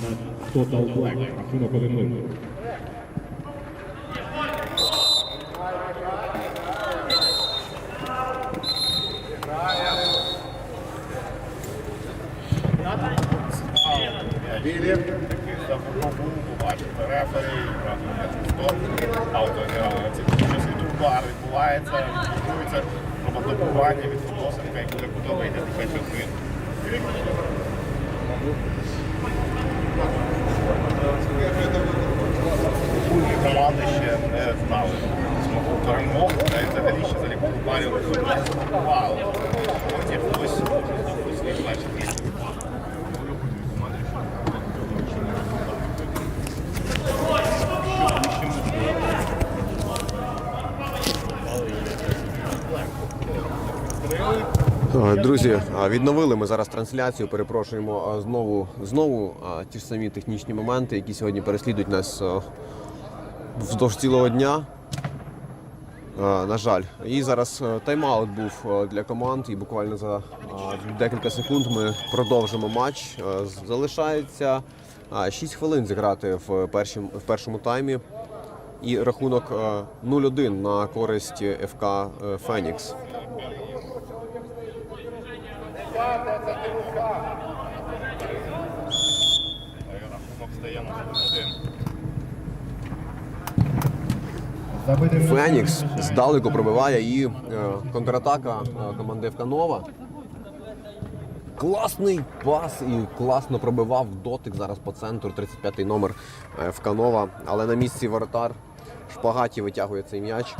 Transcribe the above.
Total Black. Рахунок 1-0. Білі, за футбол, побачити рефері, автограли. Це щось від удар відбувається, відбувається пробудування від футболсенка, і буде куди вийде тепер хвилин. Команди ще не знали змогу перемогу, та взагалі ще залікували парів. Потім хтось хтось бачить. Е, Друзі, відновили ми зараз трансляцію. Перепрошуємо знову знову ті ж самі технічні моменти, які сьогодні переслідують нас вздовж цілого дня. Е, На жаль, і зараз е, тайм-аут був е, для команд, і буквально за декілька секунд ми продовжимо матч. Залишається 6 хвилин зіграти в першому, в першому таймі. І рахунок е, 0-1 на користь ФК Фенікс. Рахунок стає на 1 Фенікс здалеку пробиває і е, контратака е, команди Евканова. Класний пас і класно пробивав дотик зараз по центру. 35-й номер Евканова. Але на місці воротар Шпагаті витягує цей м'яч.